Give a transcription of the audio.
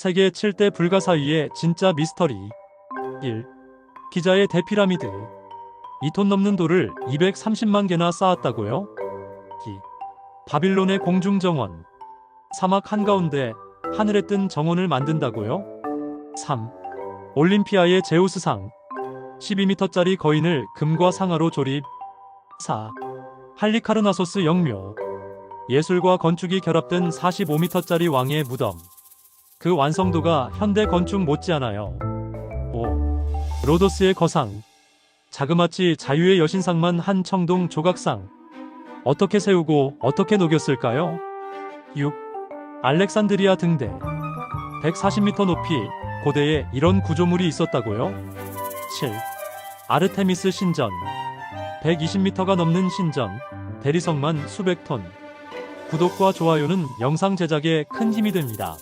세계 7대 불가사의의 진짜 미스터리 1. 기자의 대피라미드 2톤 넘는 돌을 230만 개나 쌓았다고요? 2. 바빌론의 공중정원 사막 한가운데 하늘에 뜬 정원을 만든다고요? 3. 올림피아의 제우스상 12m짜리 거인을 금과 상아로 조립 4. 할리카르나소스 영묘 예술과 건축이 결합된 45m짜리 왕의 무덤 그 완성도가 현대 건축 못지않아요 5. 로도스의 거상 자그마치 자유의 여신상만 한 청동 조각상 어떻게 세우고 어떻게 녹였을까요? 6. 알렉산드리아 등대 140m 높이 고대에 이런 구조물이 있었다고요? 7. 아르테미스 신전 120m가 넘는 신전 대리석만 수백 톤 구독과 좋아요는 영상 제작에 큰 힘이 됩니다.